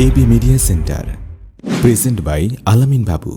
AB media centre present by Alamin Babu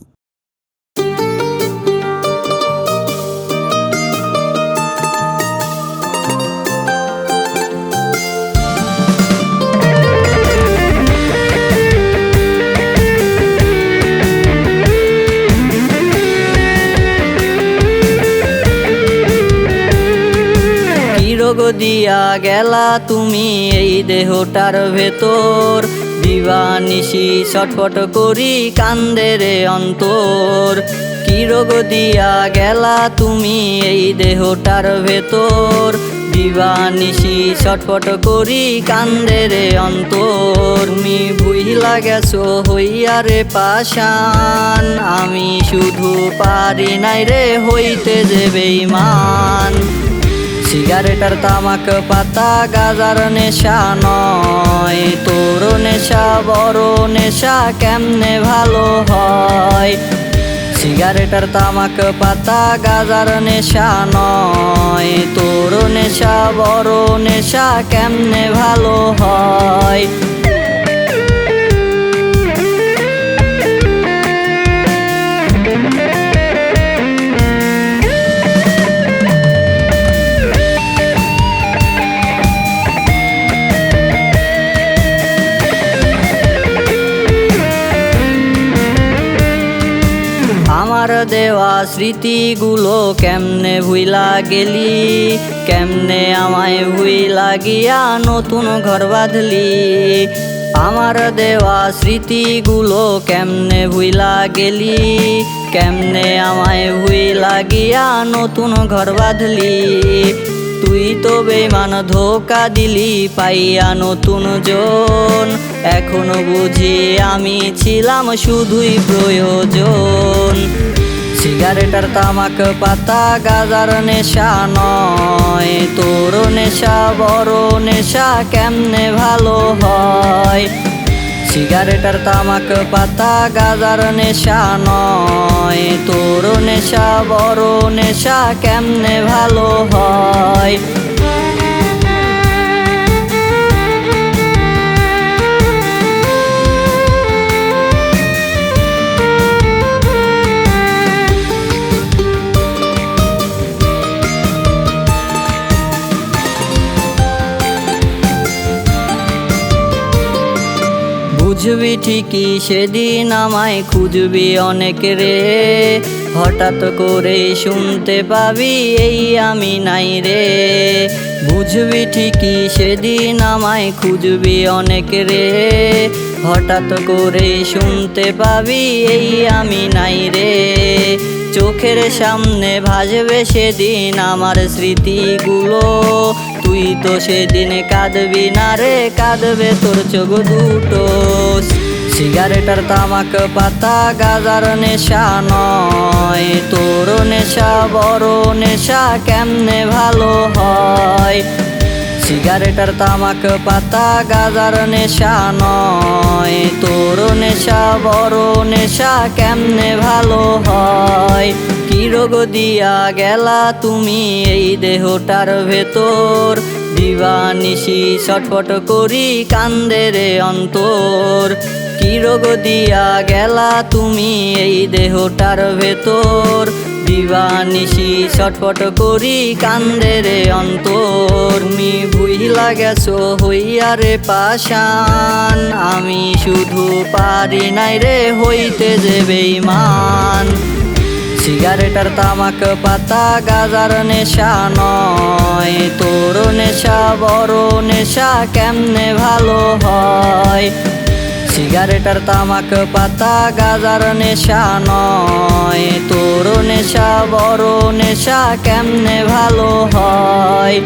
Diya গেলা তুমি এই দেহটার ভেতর? দিবানিশি ছটফট করি কান্দে রে অন্তর। কি রোগ দিয়া গেলা তুমি এই দেহটার ভেতর? দিবানিশি ছটফট করি কান্দে রে অন্তর। তুমি বুঝলা গেছো হইয়া রে পাশান আমি শুধু পারি নাই রে হইতে যে বেইমান সিগারেটার তামাক পাতা, গাজার নেশা নয়। তোর নেশা, বড় নেশা কেমনে ভালো হয়? সিগারেটার তামাক পাতা, গাজার নেশা নয়। তোর নেশা, বড় নেশা কেমনে ভালো দেওয়া স্মৃতিগুলো কেমনে ভুইলা গেলি? কেমনে আমায় ভুইলা গিয়া নতুন ঘর বাঁধলি? আমার দেওয়া স্মৃতিগুলো কেমনে ভুইলা গেলি? কেমনে আমায় ভুইলা গিয়া নতুন ঘর বাঁধলি? তুই তো বেমান ধোকা দিলি, পাইয়া নতুন জন। এখনও বুঝি আমি ছিলাম শুধুই প্রয়োজন। সিগারেটার তামাক পাতা, গাজার নেশা নয়। তোর নেশা, বড় নেশা কেমনে ভালো হয়? সিগারেটার তামাক পাতা, গাজার নেশা নয়। তোর নেশা, বড় নেশা কেমনে ভালো হয়? বুঝবি ঠিকই সেদিন আমায় খুঁজবি অনেক রে। হঠাৎ করে শুনতে পাবি এই আমি নাই রে। বুঝবি ঠিকই সেদিন আমায় খুঁজবি অনেক রে। হঠাৎ করে শুনতে পাবি এই আমি নাই রে। চোখের সামনে ভাজবে সেদিন আমার স্মৃতিগুলো। তুই তো সেদিন কাঁদবি না রে, কাঁদবে তোর চোখ দুটো। সিগারেটার তামাক পাতা গাজার নেশা নয়, তোর নেশা বড় নেশা কেমনে ভালো হয়? সিগারেটার তামাক পাতা গাজার নেশা নয়। তোর নেশা, বড় নেশা কেমনে ভালো হয়? কি রোগ দিয়া গেলা তুমি এই দেহটার ভেতর? দিবানিশি ছটফট করি কান্দে রে অন্তর। কি রোগ দিয়া গেলা তুমি এই দেহটার ভেতর? দিবানিশি ছটফট করি কান্দে রে অন্তর। তুমি বুঝলা গেছো হইয়া রে পাশান আমি শুধু পারি নাই রে হইতে যে বেইমান সিগারেটার তামাক পাতা গাজার নেশা নয়। তোর নেশা, বড় নেশা কেমনে ভালো হয়? সিগারেটার তামাক পাতা গাজার নেশা নয়। তোর নেশা বড় নেশা কেমনে ভালো হয়?